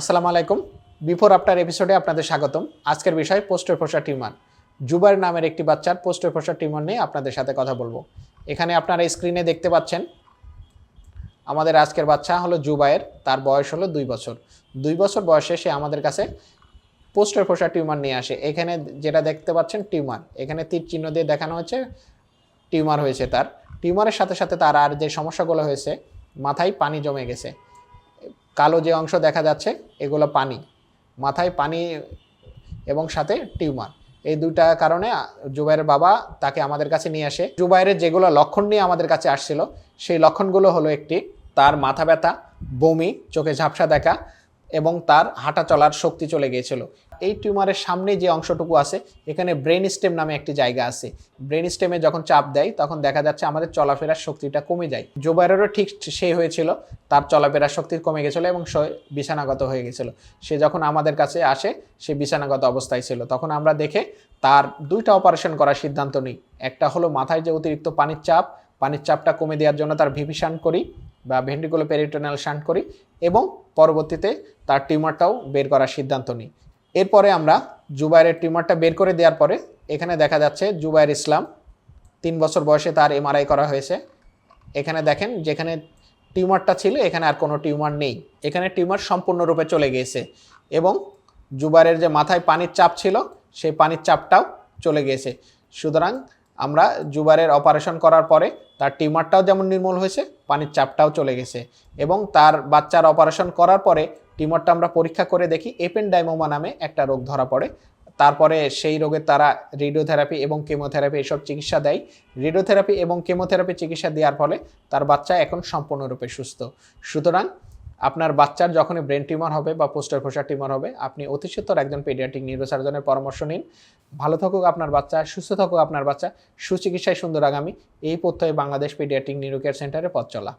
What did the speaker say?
আসসালামু আলাইকুম। Before after এপিসোডে আপনাদের স্বাগতম। আজকের বিষয় পোস্টের ফোসা টিউমার। জুবাইর নামের একটি বাচ্চার পোস্টের ফোসা টিউমার নিয়ে আপনাদের সাথে কথা বলব। এখানে আপনারা স্ক্রিনে দেখতে পাচ্ছেন, আমাদের আজকের বাচ্চা হলো জুবাইর, তার বয়স হলো দুই বছর। দুই বছর বয়সে সে আমাদের কাছে পোস্টের ফোসা টিউমার নিয়ে আসে। এখানে যেটা দেখতে পাচ্ছেন, টিউমার। এখানে তীর চিহ্ন দিয়ে দেখানো হচ্ছে টিউমার হয়েছে তার। টিউমারের সাথে সাথে তার আর যে সমস্যাগুলো হয়েছে, মাথায় পানি জমে গেছে। কালো যে অংশ দেখা যাচ্ছে, এগুলো পানি। মাথায় পানি এবং সাথে টিউমার। এই দুইটা কারণে জুবাইরের বাবা তাকে আমাদের কাছে নিয়ে আসে। জুবাইরের যেগুলো লক্ষণ নিয়ে আমাদের কাছে আসছিল, সেই লক্ষণগুলো হলো একটি, তার মাথা ব্যথা, বমি, চোখে ঝাপসা দেখা এবং তার হাঁটা চলার শক্তি চলে গিয়েছিল। এই টিউমারের সামনে যে অংশটুকু আছে, এখানে ব্রেন স্টেম নামে একটি জায়গা আছে। ব্রেন স্টেমে যখন চাপ দেয়, তখন দেখা যাচ্ছে আমাদের চলাফেরার শক্তিটা কমে যায়। জোবাইরেরও ঠিক সে হয়েছিল, তার চলাফেরার শক্তি কমে গেছিল এবং সে বিছানাগত হয়ে গেছিল সে যখন আমাদের কাছে আসে, সে বিছানাগত অবস্থায় ছিল। তখন আমরা দেখে তার দুইটা অপারেশন করার সিদ্ধান্ত নিই। একটা হলো মাথায় যে অতিরিক্ত পানির চাপ, পানির চাপটা কমে দেওয়ার জন্য তার ভিপি শান্ট করি। বা ভেন্ট্রিকুলো পেরিটোনাল শান্ট করি এবং পরবর্তীতে তার টিউমারটাও বের করার সিদ্ধান্ত নিই। এরপরে আমরা জুবাইরের টিউমারটা বের করে দেওয়ার পরে এখানে দেখা যাচ্ছে জুবাইর ইসলাম তিন বছর বয়সে তার এমআরআই করা হয়েছে। এখানে দেখেন যেখানে টিউমারটা ছিল এখানে আর কোনো টিউমার নেই। এখানে টিউমার সম্পূর্ণরূপে চলে গিয়েছে এবং জুবাইরের যে মাথায় পানির চাপ ছিল সেই পানির চাপটাও চলে গিয়েছে। সুতরাং আমরা জুবারের অপারেশন করার পরে তার টিউমারটাও যেমন নির্মূল হয়েছে, পানির চাপটাও চলে গেছে এবং তার বাচ্চার অপারেশন করার পরে টিউমারটা আমরা পরীক্ষা করে দেখি এপেনডাইমোমা নামে একটা রোগ ধরা পড়ে। তারপরে সেই রোগে তারা রেডিওথেরাপি এবং কেমোথেরাপি এসব চিকিৎসা দেয়। রেডিওথেরাপি এবং কেমোথেরাপি চিকিৎসা দেওয়ার ফলে তার বাচ্চা এখন সম্পূর্ণরূপে সুস্থ। সুতরাং আপনার বাচ্চার যখনই ব্রেন টিউমার হবে বা পোস্টার ফোসার টিউমার হবে, আপনি অতি সত্বর একজন পেডিয়াটিক নিউরোসার্জনের পরামর্শ নিন। ভালো থাকুক আপনার বাচ্চা, সুস্থ থাকুক আপনার বাচ্চা। সুচিকিৎসায় সুন্দর আগামী। এই প্রত্যয়ে বাংলাদেশ পেডিয়াটিক নিউরো কেয়ার সেন্টারে পথ চলা।